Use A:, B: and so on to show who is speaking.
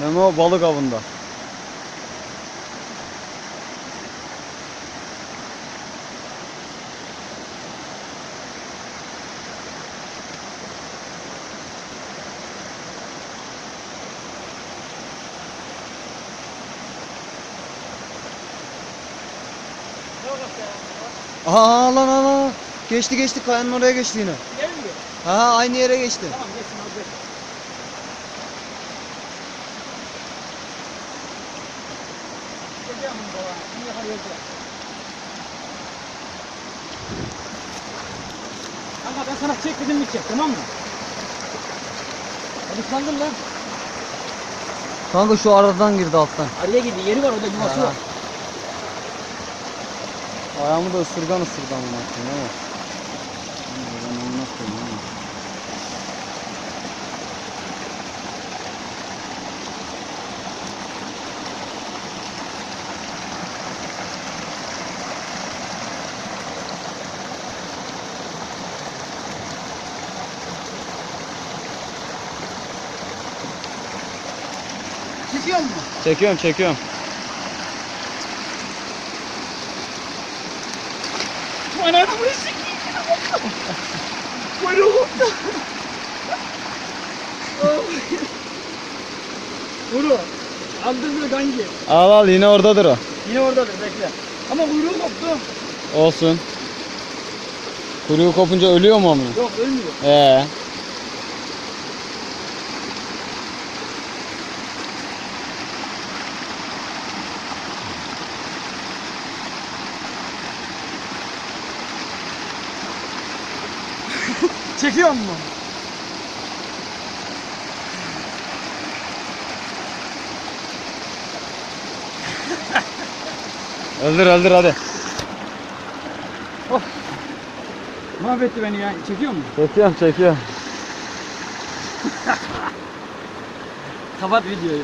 A: Memo balık avında. Aa lan lan lan. Geçti geçti kayanın oraya geçti yine.
B: Gelmiyor.
A: Ha aynı yere geçti.
B: Tamam Kanka ben sana çek dedim mi çek tamam mı? Alışlandın lan.
A: Kanka şu aradan girdi alttan.
B: Araya girdi yeri var orada yuvası var.
A: Ayağımı da ısırgan ısırdı amına koyayım ama. Ben onu nasıl koyayım ama.
B: Çekiyor musun?
A: Çekiyorum çekiyorum.
B: Ananı bunu sikeyim. Kuyruğu koptu. Kuyruğu. Aldırmıyor kanki.
A: Al al yine oradadır o.
B: Yine oradadır bekle. Ama kuyruğu koptu.
A: Olsun. Kuyruğu kopunca ölüyor mu amına?
B: Yok ölmüyor.
A: Ee.
B: Çekiyor mu?
A: Öldür öldür hadi.
B: Mahvetti beni ya. Çekiyor mu?
A: Çekiyorum çekiyorum.
B: Kapat videoyu.